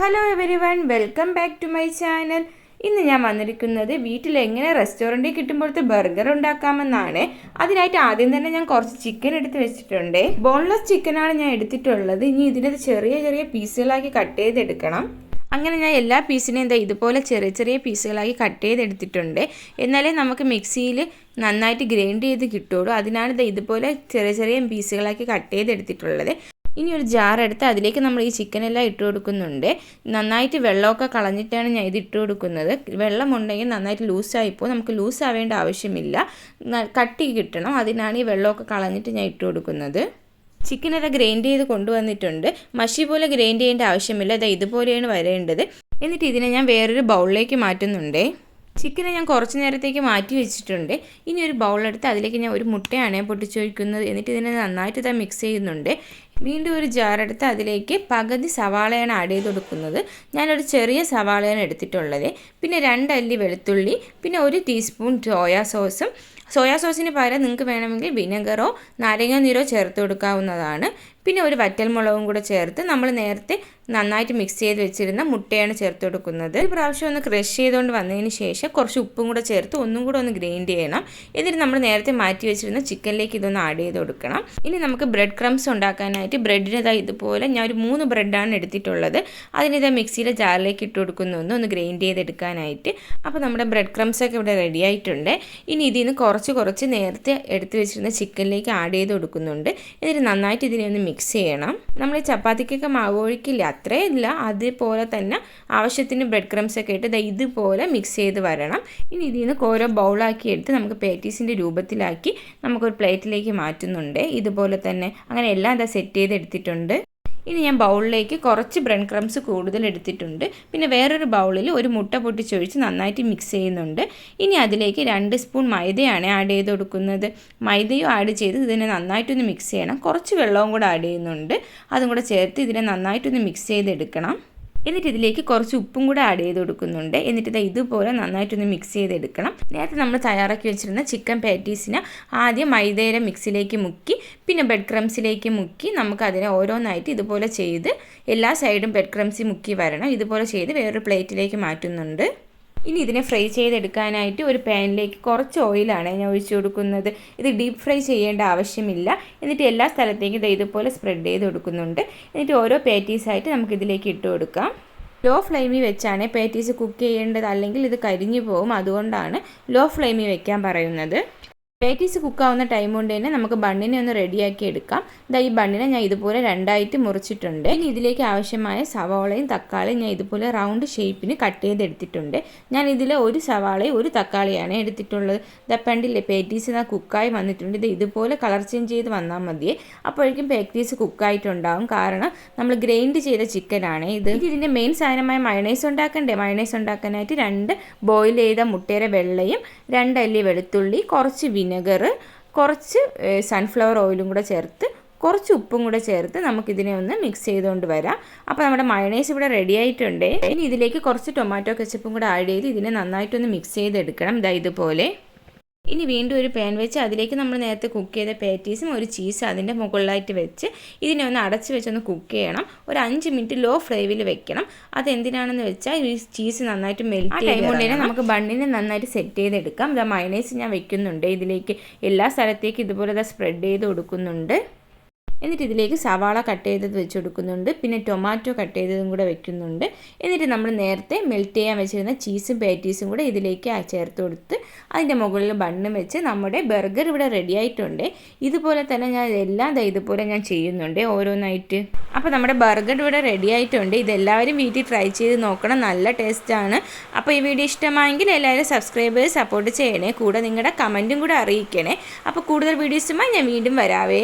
Hello everyone welcome back to my channel ഇന്ന് ഞാൻ വന്നിരിക്കുന്നത് വീട്ടിൽ എങ്ങനെ റെസ്റ്റോറന്റിൽ കിട്ടുമ്പോഴത്തെ ബർഗർ ഉണ്ടാക്കാമെന്നാണ്. അതിനായിട്ട് ആദ്യം തന്നെ ഞാൻ കുറച്ച് ചിക്കൻ എടുത്ത് വെച്ചിട്ടുണ്ട്. ബോൺലെസ് ചിക്കനാണ് ഞാൻ എടുത്തിട്ടുള്ളത്. ഇനി ഇതിനെ ചെറിയ ചെറിയ പീസുകളാക്കി കട്ട് ചെയ്തെടുക്കണം. അങ്ങനെ ഞാൻ എല്ലാ പീസിനെയും എന്താ ഇതുപോലെ ചെറിയ ചെറിയ പീസുകളാക്കി കട്ട് ചെയ്തെടുത്തിട്ടുണ്ട്. എന്നാലേ നമുക്ക് മിക്സിയിൽ നന്നായിട്ട് ഗ്രൈൻഡ് ചെയ്ത് കിട്ടുള്ളൂ അതിനാണ് ഇത് ഇതുപോലെ ചെറിയ ചെറിയ പീസുകളാക്കി കട്ട് ചെയ്തെടുത്തിട്ടുള്ളത്. ഇനി ഒരു ജാർ എടുത്ത് അതിലേക്ക് നമ്മൾ ഈ ചിക്കൻ എല്ലാം ഇട്ട് കൊടുക്കുന്നുണ്ട്. നന്നായിട്ട് വെള്ളമൊക്കെ കളഞ്ഞിട്ടാണ് ഞാൻ ഇത് ഇട്ട് കൊടുക്കുന്നത്. വെള്ളം ഉണ്ടെങ്കിൽ നന്നായിട്ട് ലൂസായിപ്പോൾ നമുക്ക് ലൂസ് ആവേണ്ട ആവശ്യമില്ല കട്ടി കിട്ടണം. അതിനാണ് ഈ വെള്ളമൊക്കെ കളഞ്ഞിട്ട് ഞാൻ ഇട്ട് കൊടുക്കുന്നത്. ചിക്കൻ അത് ഗ്രൈൻഡ് ചെയ്ത് കൊണ്ടുവന്നിട്ടുണ്ട്. മഷി പോലെ ഗ്രൈൻഡ് ചെയ്യേണ്ട ആവശ്യമില്ല. അത് ഇതുപോലെയാണ് വരേണ്ടത്. എന്നിട്ട് ഇതിനെ ഞാൻ വേറൊരു ബൗളിലേക്ക് മാറ്റുന്നുണ്ടേ. ചിക്കനെ ഞാൻ കുറച്ച് നേരത്തേക്ക് മാറ്റി വെച്ചിട്ടുണ്ട്. ഇനി ഒരു ബൗളെടുത്ത് അതിലേക്ക് ഞാൻ ഒരു മുട്ടയാണ് പൊട്ടിച്ചൊഴിക്കുന്നത് എന്നിട്ട് ഇതിനെ നന്നായിട്ട് ഇതാ മിക്സ് ചെയ്യുന്നുണ്ട്. വീണ്ടും ഒരു ജാറെടുത്ത് അതിലേക്ക് പകുതി സവാളയാണ് ആഡ് ചെയ്ത് കൊടുക്കുന്നത്. ഞാനൊരു ചെറിയ സവാളയാണ് എടുത്തിട്ടുള്ളത്. പിന്നെ രണ്ടല്ലി വെളുത്തുള്ളി പിന്നെ ഒരു ടീസ്പൂൺ സോയാ സോസും സോയാ സോസിന് പകരം നിങ്ങൾക്ക് വേണമെങ്കിൽ വിനെഗറോ നാരങ്ങ നീരോ ചേർത്ത് കൊടുക്കാവുന്നതാണ്. പിന്നെ ഒരു വറ്റൽമുളകും കൂടെ ചേർത്ത് നമ്മൾ നേരത്തെ നന്നായിട്ട് മിക്സ് ചെയ്ത് വെച്ചിരുന്ന മുട്ടയാണ് ചേർത്ത് കൊടുക്കുന്നത്. ഒരു പ്രാവശ്യം ഒന്ന് ക്രഷ് ചെയ്തുകൊണ്ട് വന്നതിന് ശേഷം കുറച്ച് ഉപ്പും കൂടെ ചേർത്ത് ഒന്നും കൂടെ ഒന്ന് ഗ്രൈൻഡ് ചെയ്യണം. എന്നിട്ട് നമ്മൾ നേരത്തെ മാറ്റി വെച്ചിരുന്ന ചിക്കനിലേക്ക് ഇതൊന്ന് ആഡ് ചെയ്ത് കൊടുക്കണം. ഇനി നമുക്ക് ബ്രെഡ് ക്രംസ് ഉണ്ടാക്കാനായിട്ട് ബ്രെഡിന് ഇതാ ഇതുപോലെ ഞാൻ ഒരു മൂന്ന് ബ്രെഡാണ് എടുത്തിട്ടുള്ളത്. അതിനിതാ മിക്സിയിലെ ജാറിലേക്ക് ഇട്ട് കൊടുക്കുന്നു. ഒന്ന് ഗ്രൈൻഡ് ചെയ്തെടുക്കാനായിട്ട്. അപ്പോൾ നമ്മുടെ ബ്രെഡ് ക്രംസ് ഒക്കെ ഇവിടെ റെഡി ആയിട്ടുണ്ട്. ഇനി ഇതിൽ നിന്ന് കുറച്ച് കുറച്ച് നേരത്തെ എടുത്ത് വെച്ചിരുന്ന ചിക്കനിലേക്ക് ആഡ് ചെയ്ത് കൊടുക്കുന്നുണ്ട്. എന്നിട്ട് നന്നായിട്ട് ഇതിനെ ഒന്ന് മിക്സ് ചെയ്യണം. നമ്മൾ ചപ്പാത്തിക്കൊക്കെ മാവ് ഒഴിക്കില്ല അത്രയും ഇല്ല. അതേപോലെ തന്നെ ആവശ്യത്തിന് ബ്രെഡ് ക്രംസ് ഒക്കെ ഇട്ട് ഇതുപോലെ മിക്സ് ചെയ്ത് വരണം. ഇനി ഇതിൽ നിന്ന് ഓരോ ബൗളാക്കി എടുത്ത് നമുക്ക് പേറ്റീസിന്റെ രൂപത്തിലാക്കി നമുക്കൊരു പ്ലേറ്റിലേക്ക് മാറ്റുന്നുണ്ട്. ഇതുപോലെ തന്നെ അങ്ങനെ എല്ലാം ഇതാ സെറ്റ് ചെയ്ത് എടുത്തിട്ടുണ്ട് ഇനി ഞാൻ ബൗളിലേക്ക് കുറച്ച് ബ്രെഡ് ക്രംസ് കൂടുതൽ എടുത്തിട്ടുണ്ട്. പിന്നെ വേറൊരു ബൗളിൽ ഒരു മുട്ട പൊട്ടിച്ചൊഴിച്ച് നന്നായിട്ട് മിക്സ് ചെയ്യുന്നുണ്ട്. ഇനി അതിലേക്ക് രണ്ട് സ്പൂൺ മൈദയാണ് ആഡ് ചെയ്ത് കൊടുക്കുന്നത്. മൈദയും ആഡ് ചെയ്ത് ഇതിനെ നന്നായിട്ടൊന്ന് മിക്സ് ചെയ്യണം. കുറച്ച് വെള്ളവും കൂടെ ആഡ് ചെയ്യുന്നുണ്ട്. അതും കൂടെ ചേർത്ത് ഇതിനെ നന്നായിട്ടൊന്ന് മിക്സ് ചെയ്തെടുക്കണം. എന്നിട്ട് ഇതിലേക്ക് കുറച്ച് ഉപ്പും കൂടെ ആഡ് ചെയ്ത് കൊടുക്കുന്നുണ്ട്. എന്നിട്ട് ഇത് ഇതുപോലെ നന്നായിട്ടൊന്ന് മിക്സ് ചെയ്തെടുക്കണം. നേരത്തെ നമ്മൾ തയ്യാറാക്കി വെച്ചിരുന്ന ചിക്കൻ പാറ്റീസിനെ ആദ്യം മൈദയുടെ മിക്സിലേക്ക് മുക്കി പിന്നെ ബെഡ് ക്രംസിലേക്ക് മുക്കി നമുക്ക് അതിനെ ഓരോന്നായിട്ട് ഇതുപോലെ ചെയ്ത് എല്ലാ സൈഡും ബെഡ് ക്രംസിൽ മുക്കി വരണം. ഇതുപോലെ ചെയ്ത് വേറൊരു പ്ലേറ്റിലേക്ക് മാറ്റുന്നുണ്ട്. ഇനി ഇതിനെ ഫ്രൈ ചെയ്തെടുക്കാനായിട്ട് ഒരു പാനിലേക്ക് കുറച്ച് ഓയിലാണ് ഞാൻ ഒഴിച്ചു കൊടുക്കുന്നത്. ഇത് ഡീപ്പ് ഫ്രൈ ചെയ്യേണ്ട ആവശ്യമില്ല. എന്നിട്ട് എല്ലാ സ്ഥലത്തേക്കും ഇതുപോലെ സ്പ്രെഡ് ചെയ്ത് കൊടുക്കുന്നുണ്ട്. എന്നിട്ട് ഓരോ പാറ്റീസായിട്ട് നമുക്ക് ഇതിലേക്ക് ഇട്ട് കൊടുക്കാം. ലോ ഫ്ലെയിമിൽ വെച്ചാണ് പാറ്റീസ് കുക്ക് ചെയ്യേണ്ടത്. അല്ലെങ്കിൽ ഇത് കരിഞ്ഞു പോകും. അതുകൊണ്ടാണ് ലോ ഫ്ലെയിമിൽ വെക്കാൻ പറയുന്നത്. പേറ്റീസ് കുക്കാവുന്ന ടൈം കൊണ്ട് തന്നെ നമുക്ക് ബണ്ണിനെ ഒന്ന് റെഡിയാക്കി എടുക്കാം. ഇതാ ഈ ബണ്ണിനെ ഞാൻ ഇതുപോലെ രണ്ടായിട്ട് മുറിച്ചിട്ടുണ്ട്. ഇനി ഇതിലേക്ക് ആവശ്യമായ സവാളയും തക്കാളിയും ഞാൻ ഇതുപോലെ റൗണ്ട് ഷേപ്പിന് കട്ട് ചെയ്തെടുത്തിട്ടുണ്ട്. ഞാൻ ഇതിൽ ഒരു സവാളയും ഒരു തക്കാളിയാണ് എടുത്തിട്ടുള്ളത്. ഇതാ പണ്ടില്ലേ പേറ്റീസ് ഇതാ കുക്കായി വന്നിട്ടുണ്ട്. ഇത് ഇതുപോലെ കളർ ചേഞ്ച് ചെയ്ത് വന്നാൽ മതിയേ. അപ്പോഴേക്കും പേറ്റീസ് കുക്കായിട്ടുണ്ടാവും കാരണം നമ്മൾ ഗ്രൈൻഡ് ചെയ്ത ചിക്കനാണ് ഇത്. ഇത് ഇതിന്റെ മെയിൻ സാധനമായ മയണൈസ് ഉണ്ടാക്കണ്ടേ? മയണൈസ് ഉണ്ടാക്കാനായിട്ട് രണ്ട് ബോയിൽ ചെയ്ത മുട്ടയുടെ വെള്ളയും രണ്ടല്ലി വെളുത്തുള്ളി കുറച്ച് വിനെഗർ കുറച്ച് സൺഫ്ലവർ ഓയിലും കൂടെ ചേർത്ത് കുറച്ച് ഉപ്പും കൂടെ ചേർത്ത് നമുക്കിതിനെ ഒന്ന് മിക്സ് ചെയ്തുകൊണ്ട് വരാം. അപ്പോൾ നമ്മുടെ മയണൈസ് ഇവിടെ റെഡി ആയിട്ടുണ്ട്. ഇനി ഇതിലേക്ക് കുറച്ച് ടൊമാറ്റോ കെച്ചപ്പും കൂടെ ആഡ് ചെയ്ത് ഇതിനെ നന്നായിട്ടൊന്ന് മിക്സ് ചെയ്തെടുക്കണം. ഇതാ ഇതുപോലെ. ഇനി വീണ്ടും ഒരു പാൻ വെച്ച് അതിലേക്ക് നമ്മൾ നേരത്തെ കുക്ക് ചെയ്ത പാറ്റീസും ഒരു ചീസ് അതിന്റെ മുകളിലായിട്ട് വെച്ച് ഇതിനെ ഒന്ന് അടച്ച് വെച്ചൊന്ന് കുക്ക് ചെയ്യണം. ഒരു അഞ്ച് മിനിറ്റ് ലോ ഫ്ലേവിൽ വെക്കണം. അതെന്തിനാണെന്ന് വെച്ചാൽ ഈ ചീസ് നന്നായിട്ട് മെൽറ്റ് ടൈം കൊണ്ട് തന്നെ നമുക്ക് ബണ്ണിനെ നന്നായിട്ട് സെറ്റ് ചെയ്തെടുക്കാം. ഇതാ മയണൈസ് ഞാൻ വെക്കുന്നുണ്ട്. ഇതിലേക്ക് എല്ലാ സ്ഥലത്തേക്കും ഇതുപോലെ ഇതാ സ്പ്രെഡ് ചെയ്ത് കൊടുക്കുന്നുണ്ട്. എന്നിട്ട് ഇതിലേക്ക് സവാള കട്ട് ചെയ്തത് വെച്ച് കൊടുക്കുന്നുണ്ട്. പിന്നെ ടൊമാറ്റോ കട്ട് ചെയ്തതും കൂടെ വെക്കുന്നുണ്ട്. എന്നിട്ട് നമ്മൾ നേരത്തെ മെൽറ്റ് ചെയ്യാൻ വെച്ചിരുന്ന ചീസും പാറ്റീസും കൂടെ ഇതിലേക്ക് ചേർത്ത് കൊടുത്ത് അതിന്റെ മുകളിൽ ബണ്ണും വെച്ച് നമ്മുടെ ബർഗർ ഇവിടെ റെഡി ആയിട്ടുണ്ട്. ഇതുപോലെ തന്നെ ഞാൻ എല്ലാം ഇതുപോലെ ഞാൻ ചെയ്യുന്നുണ്ട്. ഓരോന്നായിട്ട്. അപ്പോൾ നമ്മുടെ ബർഗർ ഇവിടെ റെഡി ആയിട്ടുണ്ട്. ഇതെല്ലാവരും വീട്ടിൽ ട്രൈ ചെയ്ത് നോക്കണം. നല്ല ടേസ്റ്റാണ് അപ്പോൾ ഈ വീഡിയോ ഇഷ്ടമായെങ്കിൽ എല്ലാവരും സബ്സ്ക്രൈബ് ചെയ്ത് സപ്പോർട്ട് ചെയ്യണേ. കൂടെ നിങ്ങളുടെ കമന്റും കൂടെ അറിയിക്കണേ. അപ്പോൾ കൂടുതൽ വീഡിയോസുമായി ഞാൻ വീണ്ടും വരാവേ.